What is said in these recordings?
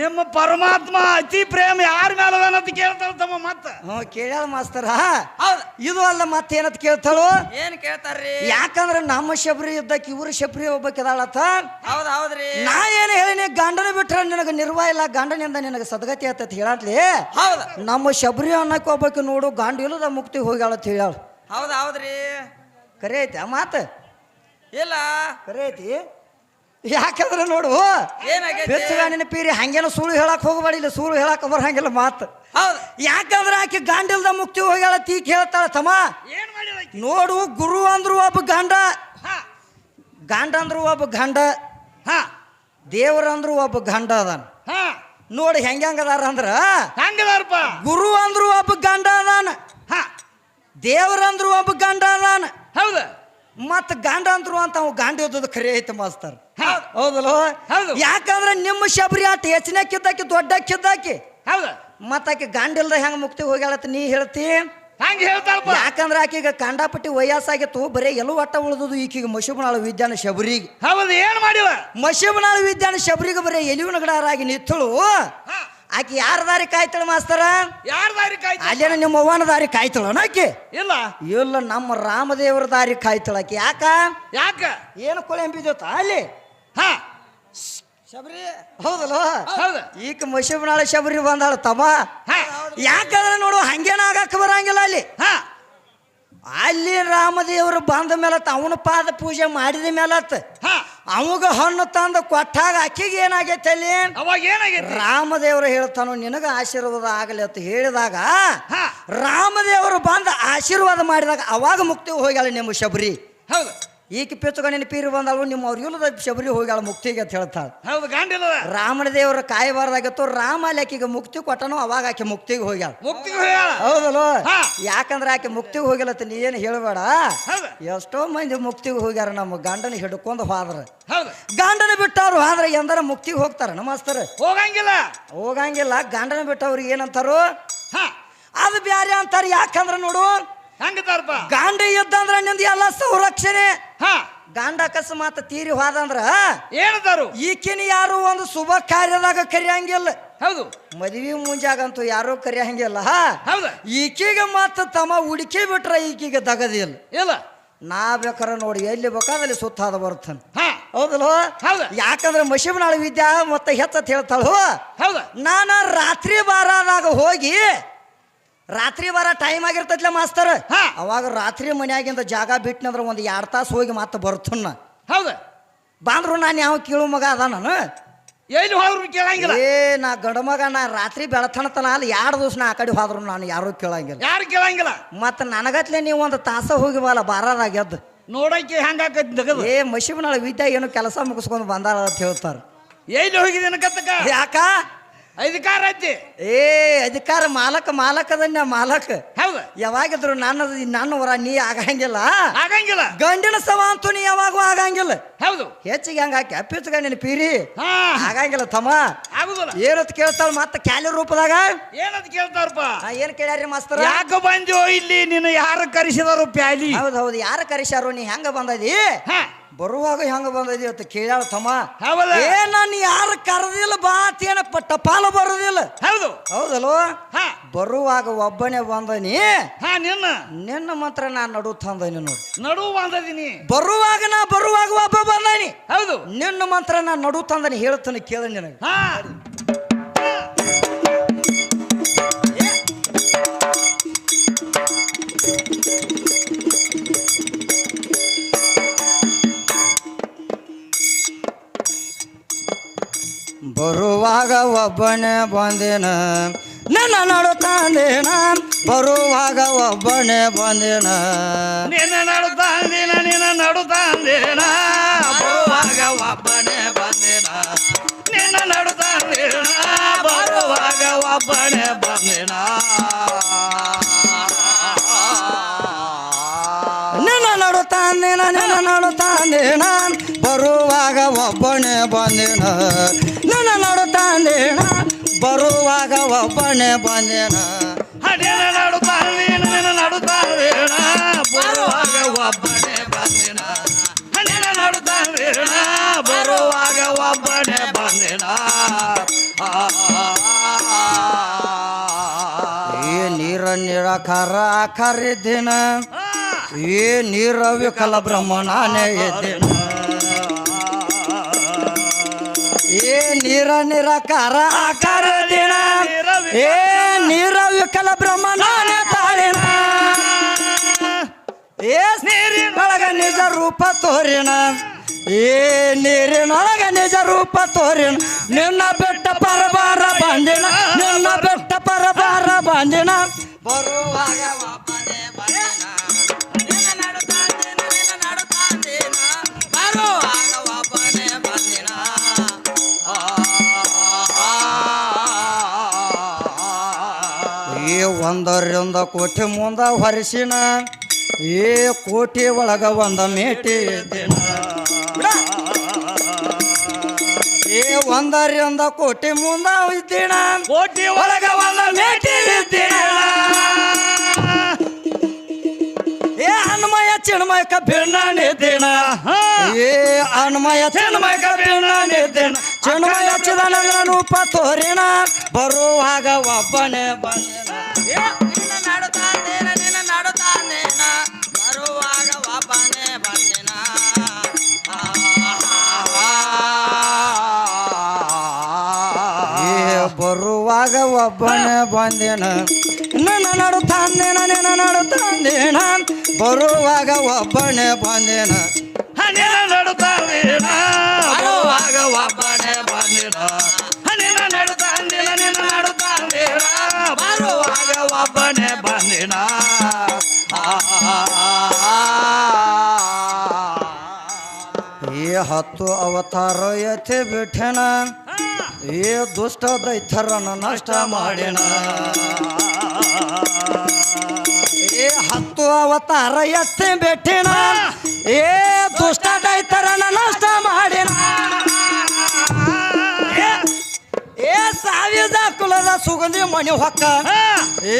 ನಿಮ್ಮ ಪರಮಾತ್ಮ ಅತಿ ಪ್ರೇಮ ಯಾರ ಮೇಲೆ ಅದಾನಂತ ಕೇಳ್ತಾಳ ತಮ್ಮ ಮತ್ತ ಹ್ಞೂ ಕೇಳ್ಯಾಳ ಮಾಸ್ತರ. ಹೌದು. ಇದು ಅಲ್ಲ ಮತ್ತೇನತ್ ಕೇಳ್ತಾಳು? ಏನ್ ಕೇಳ್ತಾರ್ರಿ? ಯಾಕಂದ್ರೆ ನಮ್ಮ ಶಬರಿ ಇದ್ದಕ್ಕೆ ಇವ್ರ ಶಬರಿ ಒಬ್ಬಕ್ಕಿದಾಳತ್ತ ಹೌದ್ ಹೌದ್ರಿ. ನಾ ಏನು ಹೇಳಿನಿ ಗಂಡನ ಬಿಟ್ರೆ ನಿನಗೆ ನಿರ್ವ ಇಲ್ಲ ಗಂಡನಿಂದ ನಿನಗೆ ಸದ್ಗತಿ ಆತತ್ ಹೇಳತ್ಲಿ ಹೌದ್. ನಮ್ಮ ಶಬರಿ ಅನ್ನಕ್ಕೆ ಒಬ್ಬಕ್ಕೆ ನೋಡು ಗಂಡ ಇಲ್ಲದ ಮುಕ್ತಿ ಅಂತ ಹೇಳ್ಯಾಳ. ಹೌದ್ ಹೌದ್ರಿ. ಕರೆ ಐತಿ ಆ ಮಾತು? ಇಲ್ಲ. ಕರೆ ಐತಿ ಯಾಕಂದ್ರೆ ನೋಡು ಏನಾಗೈತಿ? ಬೆಚ್ಚಗಾಣಿನ ಪೀರಿ ಹಂಗೇನೋ ಸುಳ್ಳು ಹೇಳಕ್ ಹೋಗಬೇಡ ಇಲ್ಲ ಸುಳ್ಳು ಹೇಳಕ್ ಬರಂಗಿಲ್ಲ ಮಾತು. ಹೌದು. ಯಾಕಂದ್ರೆ ಆಕೆ ಗಂಡಿಲ್ದ ಮುಕ್ತಿ ಹೋಗ್ಯಾಳ ತೀಕ್ ಹೇಳ್ತಾಳ ತಮ್ಮ. ಏನ್ ಮಾಡಿದ ನೋಡು ಗುರು ಅಂದ್ರು ಒಬ್ಬ ಗಂಡ. ಹಾ. ಗಂಡ ಅಂದ್ರು ಒಬ್ಬ ಗಂಡ. ಹಾ. ದೇವ್ರಂದ್ರು ಒಬ್ಬ ಗಂಡ ಅದಾನ. ಹಾ. ನೋಡಿ ಹೆಂಗ ಹೆಂಗದಾರ ಅಂದ್ರ ಹಂಗದಾರಪ್ಪ. ಗುರು ಅಂದ್ರು ಒಬ್ಬ ಗಂಡ ಅದಾನ. ಹಾ. ದೇವ್ರಂದ್ರು ಒಬ್ಬ ಗಂಡ ಅದಾನ. ಹೌದ. ಮತ್ತ ಗಾಂಡ ಅಂದ್ರು ಅಂತ ಅವ್ ಗಾಂಡಿ ಓದೋದು ಖರೆ ಐತೆ ಮಾಸ್ತರ್. ಹೌದಲ್ವ? ಹೌದು. ಯಾಕಂದ್ರೆ ನಿಮ್ಮ ಶಬರಿ ಆಟ ಹೆಚ್ಚಿನಕ್ಕಿದ್ದಾಕಿ ದೊಡ್ಡಕ್ಕಿದ್ದಾಕಿ. ಹೌದ. ಮತ್ತ ಆಕೆ ಗಂಡ ಇಲ್ದ ಹೆಂಗ್ ಮುಕ್ತಿ ಹೋಗ್ಯಾಳತ್ ನೀ ಹೇಳ್ತಿ? ಹಂಗೆ ಹೇಳ್ತಾಳಪ್ಪ. ಯಾಕಂದ್ರೆ ಆಕೆಗೆ ಕಂಡಾಪಟ್ಟಿ ವಯಸ್ಸಾಗಿತ್ತು ಬರೀ ಎಲ್ಲೂ ಒಟ್ಟ ಉಳಿದುದು ಈಕಿಗೆ ಮಶುಬನಾಳ ವಿದ್ಯಾನ ಶಬರಿಗೆ. ಹೌದು ಏನ್ ಮಾಡಿವ? ಮಶುಬನಾಳ ವಿದ್ಯಾನ ಶಬರಿಗೆ ಬರೀ ಎಲಿವಿನ ಗಿಡರಾಗಿ ನಿಂತಳು. ಆಕೆ ಯಾರ ದಾರಿ ಕಾಯ್ತಾಳ ಮಾಸ್ತರ? ಯಾರ ದಾರಿ ಕಾಯ್ತು ಅಲ್ಲೇನ ನಿಮ್ಮ ಅವ್ವನ ದಾರಿ ಕಾಯ್ತಾಳ ಆಕೆ? ಇಲ್ಲ. ಇಲ್ಲ ನಮ್ಮ ರಾಮದೇವರ ದಾರಿ ಕಾಯ್ತಾಳ ಆಕೆ. ಯಾಕ? ಯಾಕ? ಏನು ಕೊಳೆಂಬಿದ್ಯೋತ ಅಲ್ಲಿ? ಹಾ. ಶಬರಿ ಹೌದಲ್ಲ ಈಕ ಈಗ ಮಶಿಬನಾಳ ಶಬರಿ ಬಂದಾಳ ತಮ್ಮ. ಯಾಕಂದ್ರೆ ನೋಡು ಹಂಗೇನ ಆಗಕ್ಕೆ ಬರಂಗಿಲ್ಲ ಅಲ್ಲಿ? ಹಾ. ಅಲ್ಲಿ ರಾಮದೇವರು ಬಂದ ಮೇಲತ್ತ ಅವನ ಪಾದ ಪೂಜೆ ಮಾಡಿದ ಮೇಲತ್ತ ಅವಾಗ ಹಣ್ಣು ತಂದು ಕೊಟ್ಟಾಗ ಅಕ್ಕಿಗೆ ಏನಾಗೈತೆ ಅಲ್ಲಿ? ಅವಾಗ ಏನಾಗೈತಿ? ರಾಮದೇವರು ಹೇಳ್ತಾನೋ ನಿನಗ ಆಶೀರ್ವಾದ ಆಗಲಿ ಅಂತ ಹೇಳಿದಾಗ ರಾಮದೇವರು ಬಂದ ಆಶೀರ್ವಾದ ಮಾಡಿದಾಗ ಅವಾಗ ಮುಕ್ತಿ ಹೋಗ್ಯಾಳ ನಿಮ್ಮ ಶಬರಿ. ಹೌದು. ಈಕೆ ಪೆಚ್ಚುಗ ನೆನಪೀರಿ ಬಂದಳು ನಿಮ್ಮ ಅವ್ರ ಇಲ್ಲದ ಶಬರಿ ಹೋಗ್ಯಾಳ ಮುಕ್ತಿಗೆ ಅಂತ ಹೇಳ್ತಾಳ. ಹೌದು ರಾಮನ ದೇವರ ಕಾಯಬಾರ್ದಾಗಿತ್ತು ರಾಮ ಅಲ್ಲಿ ಆಕೆಗೆ ಮುಕ್ತಿ ಕೊಟ್ಟನು ಅವಾಗ ಆಕೆ ಮುಕ್ತಿಗೆ ಹೋಗ್ಯಾಳ. ಮುಕ್ತಿಗೆ ಹೋಗ್ಯಾಳ? ಹೌದಲ್ವ. ಯಾಕಂದ್ರೆ ಆಕೆ ಮುಕ್ತಿಗೆ ಹೋಗಿಲ್ಲತ್ತ ನೀ ಏನು ಹೇಳಬೇಡ? ಎಷ್ಟೋ ಮಂದಿ ಮುಕ್ತಿಗೆ ಹೋಗ್ಯಾರ ನಮ್ಮ ಗಂಡನ ಹಿಡ್ಕೊಂಡು ಹೋದ್ರ. ಹೌದು. ಗಂಡನ ಬಿಟ್ಟವ್ರು ಹಾದ್ರೆ ಎಂದರ ಮುಕ್ತಿಗೆ ಹೋಗ್ತಾರ ನಮಸ್ತರ ಹೋಗಂಗಿಲ್ಲ. ಹೋಗಂಗಿಲ್ಲ ಗಂಡನ ಬಿಟ್ಟವ್ರಿಗೆ ಏನಂತಾರು? ಹಾ. ಅದು ಬ್ಯಾರೆ ಅಂತಾರೆ ಯಾಕಂದ್ರೆ ನೋಡು ಹಂಗತಾರಪ್ಪ ಯುದ್ಧ ಇದ್ದಂದ್ರ ನಿಂದ ಎಲ್ಲ ಸಂರಕ್ಷಣೆ. ಹಾ. ಗಾಂಡ ಅಕಸ್ಮಾತ್ ತೀರಿ ಹೋದಂದ್ರ ಏನದಾರು? ಈಕಿನ ಯಾರು ಒಂದು ಶುಭ ಕಾರ್ಯದಾಗ ಕರಿಯಂಗಿಲ್ಲ. ಹೌದು. ಮದುವೆ ಮುಂಜಾಗಂತೂ ಯಾರು ಕರಿಯಂಗಿಲ್ಲ. ಹೌದು. ಈಕಿಗೆ ಮತ್ತ ತಮ್ಮ ಹುಡುಕಿ ಬಿಟ್ರ ಈಕಿಗೆ ದಗದಿಲ್ಲ. ಇಲ್ಲ. ನಾ ಬೇಕಾರ ನೋಡಿ ಎಲ್ಲಿ ಬೇಕಾದಲ್ಲಿ ಸುತ್ತಾದ ಬರ್ತಾನೆ ಹೌದಲ್ವ ಹೌದು. ಯಾಕಂದ್ರೆ ಮಶಿಬನಾಳ ವಿದ್ಯಾ ಮತ್ತೆ ಹೆಚ್ಚತ್ ಹೇಳ್ತಾಳು. ಹೌದು. ನಾನು ರಾತ್ರಿ ಬಾರದಾಗ ಹೋಗಿ ರಾತ್ರಿ ಬರ ಟೈಮ್ ಆಗಿರ್ತೈತ್ಲ ಮಾಸ್ತರ್? ಹಾ. ಅವಾಗ ರಾತ್ರಿ ಮನ್ಯಾಗಿಂದ ಜಾಗ ಬಿಟ್ನಂದ್ರ ಒಂದು ಎರಡು ತಾಸು ಹೋಗಿ ಮತ್ತೆ ಬರ್ತನ್ನ ಹೌದ. ಬಂದ್ರು ನಾನು ಯಾವ ಕೀಳು ಮಗ ಅದ ನಾನು. ಎಲ್ಲಿ ಹೋದ್ರು ಕೇಳಂಗಿಲ್ಲ? ಏ ನಾ ಗಂಡ ಮಗ ನಾ ರಾತ್ರಿ ಬೆಳತನತನ ಅಲ್ಲಿ ಎರಡು ದಿವಸ ನಾ ಆ ಕಡೆ ಹೋದ್ರು ನಾನು ಯಾರೂ ಕೇಳಂಗಿಲ್ಲ. ಯಾರು ಕೇಳಂಗಿಲ್ಲ? ಮತ್ತೆ ನನಗತ್ಲೆ ನೀವು ಒಂದು ತಾಸ ಹೋಗಿ ಬಾಲ ಬಾರದಾಗ್ಯದ್ ನೋಡಕ್ಕೆ ಹೆಂಗಾಕೈತಿ ನಗದು ಏ ಮಶಿಬನಾಳ ವಿದ್ಯಾ ಏನು ಕೆಲಸ ಮುಗಿಸ್ಕೊಂಡು ಬಂದಾರ ಅಂತ ಹೇಳ್ತಾರೆ. ಎಲ್ಲಿ ಹೋಗಿದ್ದೇನೆ ಕತ್ತಕ? ಯಾಕ? ಅಧಿಕಾರ ಐತಿ ಏ ಅಧಿಕಾರ ಮಾಲಕ ಮಾಲಕದನ್ನ ಮಾಲಕ. ಹೌದು. ಯಾವಾಗಿದ್ರು ನನ್ನ ನನ್ನ ವರ ನೀ ಆಗಂಗಿಲ್ಲ. ಆಗಂಗಿಲ್ಲ. ಗಂಡಿನ ಸವ ಅಂತೂ ನೀ ಯಾವಾಗೂ ಆಗಂಗಿಲ್ಲ. ಹೌದು. ಹೆಚ್ಚಿಗೆ ಹಂಗ ಕೆಪ್ಪಿಸ್ಗ ನಿನ್ ಪೀರಿ. ಹಾ. ಆಗಂಗಿಲ್ಲ ತಮ್ಮ. ಆಗುದಿಲ್ಲ. ಏನತ್ ಕೇಳ್ತಾಳ ಮತ್ತ ಕ್ಯಾಲಿ ರೂಪದಾಗ? ಏನಂತ ಕೇಳ್ತಾರಪ್ಪ? ಏನ್ ಕೇಳ್ಯಾರಿ ಮಾಸ್ತರ? ಯಾಕ ಬಂದ್ಯೋ ಇಲ್ಲಿ ನಿನ್ನ ಯಾರು ಕರೆಸಿದಾರು ಪ್ಯಾಲಿ? ಹೌದ್ ಹೌದು ಯಾರು ಕರೆಸ್ಯಾರು ನೀ ಹೆಂಗ ಬಂದದಿ? ಹಾ. ಬರುವಾಗ ಹೆಂಗ ಬಂದದಿ ಅಂತ ಕೇಳ್ಯಾಳ ತಮ್ಮ? ಹೌದ ಏ ನಾನು ಯಾರು ಕರೆದಿಲ್ಲ ಬಾ ಅಂತ ಏನಪ್ಪ ಟಪಾಲ ಬರುದಿಲ್ಲ. ಹೌದು. ಹೌದಲ್ವ ಹಾ. ಬರುವಾಗ ಒಬ್ಬನೇ ಬಂದನಿ. ಹಾ ನಿನ್ನ. ನಿನ್ನ ಮಾತ್ರ ನಾ ನಡು ತಂದನಿ ನೋಡಿ. ನಡು ಬಂದದೀನಿ. ಬರುವಾಗ ನಾ ಬರುವಾಗ ಒಬ್ಬ ಬಂದನಿ. ಹೌದು. ನಿನ್ನ ಮಂತ್ರ ನಾ ನಡು ತಂದನಿ ಹೇಳ್ತಾನೆ ಕೇಳ ನಿನಗೆ. ಹಾ. ಬರುವಾಗ ಒಬ್ಬನೇ ಬಂದಿನ. ನನ್ನ ನಡು ತಾಂದಿನ ಬರುವಾಗ ಒಬ್ಬನೇ ಬಂದಿನ. ನಿನ್ನ ನಡು ತಂದಿನ ನಿನ್ನ ನಡು ತಂದಿನ ಬರುವಾಗ ಒಬ್ಬನೇ ಬಂದಿನ. ನಿನ್ನ ನಡು ತಂದಿನ ಬರುವಾಗ ಒಬ್ಬನೇ ಬಂದಿನ. ನಿನ್ನ ನಡು ತಂದೇನ ನಿನ್ನ ನಡು ತಂದೇನ ಬರುವಾಗ ಒಬ್ಬನೇ ಬಂದಿನ. ನನ್ನ ನೋಡುತ್ತಾಂದಿನ ಬರುವಾಗ ಒಬ್ಬನೇ ಬಂದಿನ. ಬರುವಾಗ ಒಬ್ಬನೇ ಬಂದಿನ. ಬರುವಾಗ ಒಬ್ಬನೇ ಬಂದಿನ. ಏ ನೀರ ನಿರಾಕಾರ ಬ್ರಹ್ಮ ನಾನೇ ನೀರವಿ ನೀರ ನಿರಾಕಾರ ಆಕಾರ ದಿನ. ಏ, ನೀರ ವಿಕಲ ಬ್ರಹ್ಮಣ ತಾರಿನ ಏ, ನೀರಿನೊಳಗ ನಿಜ ರೂಪ ತೋರಿನ ಏ, ನೀರಿನೊಳಗ ನಿಜ ರೂಪ ತೋರಿನ ನಿನ್ನ ಬೆಟ್ಟ ಪರಬಾರ ಬಂದಿನ ನಿನ್ನ ಬೆಟ್ಟ ಪರಬಾರ ಬಂದಿನ ಬರುವಾಗ ಒಂದರಿಂದ ಕೋಟಿ ಮುಂದ ಹೊರಸಿನ ಏ ಕೋಟಿ ಒಳಗ ಒಂದ ಮೇಟಿ ಇದ್ದಿನ ಏ ಒಂದರಿಂದ ಕೋಟಿ ಮುಂದ ಇದ್ದಿನ ಕೋಟಿ ಒಳಗ ಒಂದ ಮೇಟಿ ಇದ್ದಿನ. ಏ ಅನ್ಮಯ ಚಿಣ್ಮಯ ಕಬ್ಬಿಣ ನಿದ್ದಿನ. ಏ ಅನ್ಮಯ ಚಿಣ್ಮಯ ಕಬ್ಬಿಣ ನಿದ್ದಿನ. ಚಿಣ್ಮಯ ಚಿದನ ರೂಪ ತೋರಿನ ಬರುವಾಗ ಒಬ್ಬನೇ ಬಂದಿನ ಬರುವಾಗ ಒಬ್ಬನೇ ಬಂದಿನ? ನನ್ನ ನಡು ತಂದೇನ ನಿನ್ನ ಬರುವಾಗ ಒಬ್ಬನೇ ಬಂದೇನ? ಬರುವಾಗ ಒಬ್ಬನೇ ಒಬ್ಬನೇ ಬಂದಿನ ಏ ಹತ್ತು ಅವತಾರ ಎತ್ತಿ ಬಿಟ್ಟೆನ. ಏ ದುಷ್ಟ ದೈಥರನ ನಷ್ಟ ಮಾಡಿನ. ಏ ಹತ್ತು ಅವತಾರ ಎತ್ತಿ ಬಿಟ್ಟಿನ. ಏ ದುಷ್ಟ ದೈಥರನ ನಷ್ಟ ಮಾಡಿನ. ಏ ಸಾವಿದ ಕುಲದ ಸುಗಂಧಿ ಮಣಿ ಹೊಕ್ಕ. ಏ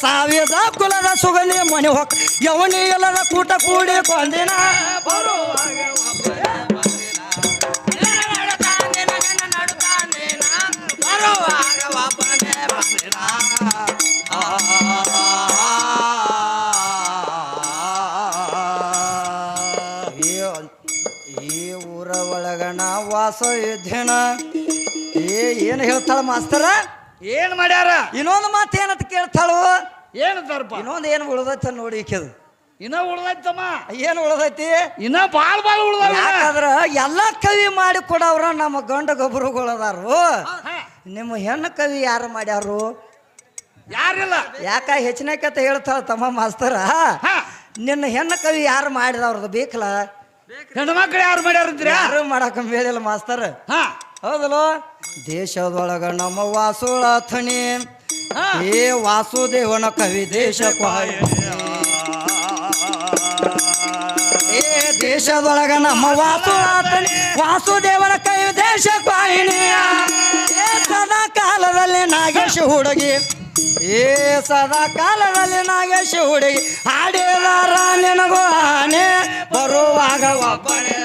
ಸಾವಿದ ಕುಲದ ಸುಗಲಿ ಮನೆ ಹೊಕ್ಕ ಯವನಿ ಎಲ್ಲರ ಕೂಟ ಕೂಡಿ ಕೊಂದಿನ ಈ- ಊರ ಒಳಗ ನಾ ವಾಸ ಇದ್ದೇನ. ಏ ಏನು ಹೇಳ್ತಾಳ ಮಾಸ್ತರ? ಏನ್ ಮಾಡ್ಯಾರ? ಇನ್ನೊಂದು ಮಾತು ಕೇಳ್ತಾಳು? ಏನು ದರ್ಪ? ಇನ್ನೊಂದು ಏನು ಉಳ್ದೈತ ನೋಡಿ ಈಕೆದು. ಇನ್ನ ಉಳ್ದೈತಮ್ಮ. ಏನು ಉಳ್ದೈತಿ? ಇನ್ನ ಬಾಳ್ ಬಾಳ್ ಉಳ್ದ ಯಾಕಂದ್ರ ಎಲ್ಲ ಕವಿ ಮಾಡಿ ಕೊಡವ್ರ ನಮ್ಮ ಗಂಡ ಗೊಬ್ಬರುಗಳದಾರು. ನಿಮ್ಮ ಹೆಣ್ಣು ಕವಿ ಯಾರು ಮಾಡ್ಯಾರು? ಯಾರಿಲ್ಲ? ಯಾಕ ಹೆಚ್ಚಿನಕತ್ತ ಹೇಳ್ತಾಳ ತಮ್ಮ ಮಾಸ್ತರ? ನಿನ್ನ ಹೆಣ್ಣು ಕವಿ ಯಾರು ಮಾಡಿದವ್ರದ್ದು ಬೇಕಲ್ಲ ಮಕ್ಕಳು ಯಾರು ಮಾಡ್ಯಾರ ಯಾರು ಮಾಡಕ ಮೇಲಿಲ್ಲ ಮಾಸ್ತರ್. ಹಾ. ಹೌದಲ್ಲೋ? ದೇಶದೊಳಗ ನಮ್ಮ ವಾಸುಳಾಥನಿ ಹಾ. ವಾಸುದೇವನ ಕವಿ ದೇಶ ಏ ದೇಶದೊಳಗ ನಮ್ಮ ವಾಸು ವಾಸುದೇವನ ಕವಿ ದೇಶ ಪಾಯಿನಿಯ ಸದಾ ಕಾಲದಲ್ಲಿ ನಾಗೇಶ ಹುಡುಗಿ. ಏ ಸದಾ ಕಾಲದಲ್ಲಿ ನಾಗೇಶ ಹುಡುಗಿ. ಹಾಡಿದಾರ ನಿನಗೂ ಆನೆ ಬರುವಾಗ ಒಬ್ಬನೇ